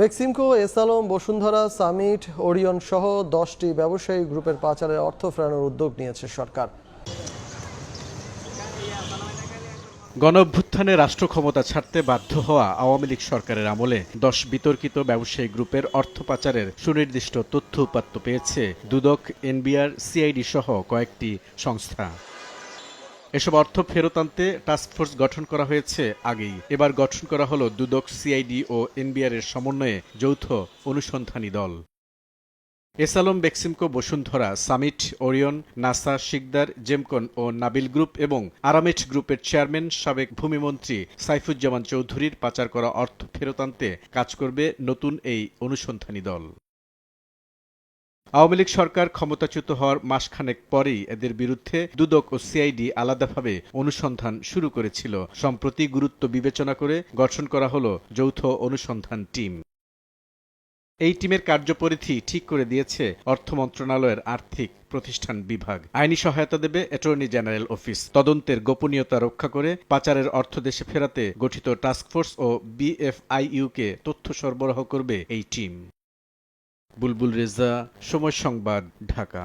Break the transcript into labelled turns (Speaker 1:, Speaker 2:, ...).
Speaker 1: Beximco S Alam, Bashundhara, Summit, Orion সহ দশটি ব্যবসায়ী গ্রুপের পাচারের অর্থ ফেরানোর উদ্যোগ নিয়েছে সরকার।
Speaker 2: গণ অভ্যুত্থানে রাষ্ট্র ক্ষমতা ছাড়তে বাধ্য হওয়া আওয়ামী লীগ সরকারের আমলে দশ বিতর্কিত ব্যবসায়ী গ্রুপের অর্থ পাচারের সুনির্দিষ্ট তথ্য উপাত্ত পেয়েছে দুদক, এনবিআর, সিআইডি সহ কয়েকটি সংস্থা। এসব অর্থ ফেরত আনতে টাস্কফোর্স গঠন করা হয়েছে আগেই। এবার গঠন করা হলো দুদক সিআইডি ও এনবিআর এর সমন্বয়ে যৌথ অনুসন্ধানী দল। এসালম বেক্সিমকো, বসুন্ধরা, সামিট, ওরিয়ন, নাসা, শিকদার, জেমকন ও নাবিল গ্রুপ এবং আরামেট গ্রুপের চেয়ারম্যান, সাবেক ভূমিমন্ত্রী সাইফুজ্জামান চৌধুরীর পাচার করা অর্থ ফেরত আনতে কাজ করবে নতুন এই অনুসন্ধানী দল। আওয়ামী লীগ সরকার ক্ষমতাচ্যুত হওয়ার মাসখানেক পরেই এদের বিরুদ্ধে দুদক ও সিআইডি আলাদাভাবে অনুসন্ধান শুরু করেছিল। সম্প্রতি গুরুত্ব বিবেচনা করে গঠন করা হলো যৌথ অনুসন্ধান টিম। এই টিমের কার্যপরিধি ঠিক করে দিয়েছে অর্থ মন্ত্রণালয়ের আর্থিক প্রতিষ্ঠান বিভাগ। আইনি সহায়তা দেবে অ্যাটর্নি জেনারেল অফিস। তদন্তের গোপনীয়তা রক্ষা করে পাচারের অর্থ দেশে ফেরাতে গঠিত টাস্কফোর্স ও বিএফআইইউকে তথ্য সরবরাহ করবে এই টিম। বুলবুল রেজা সময় সংবাদ ঢাকা।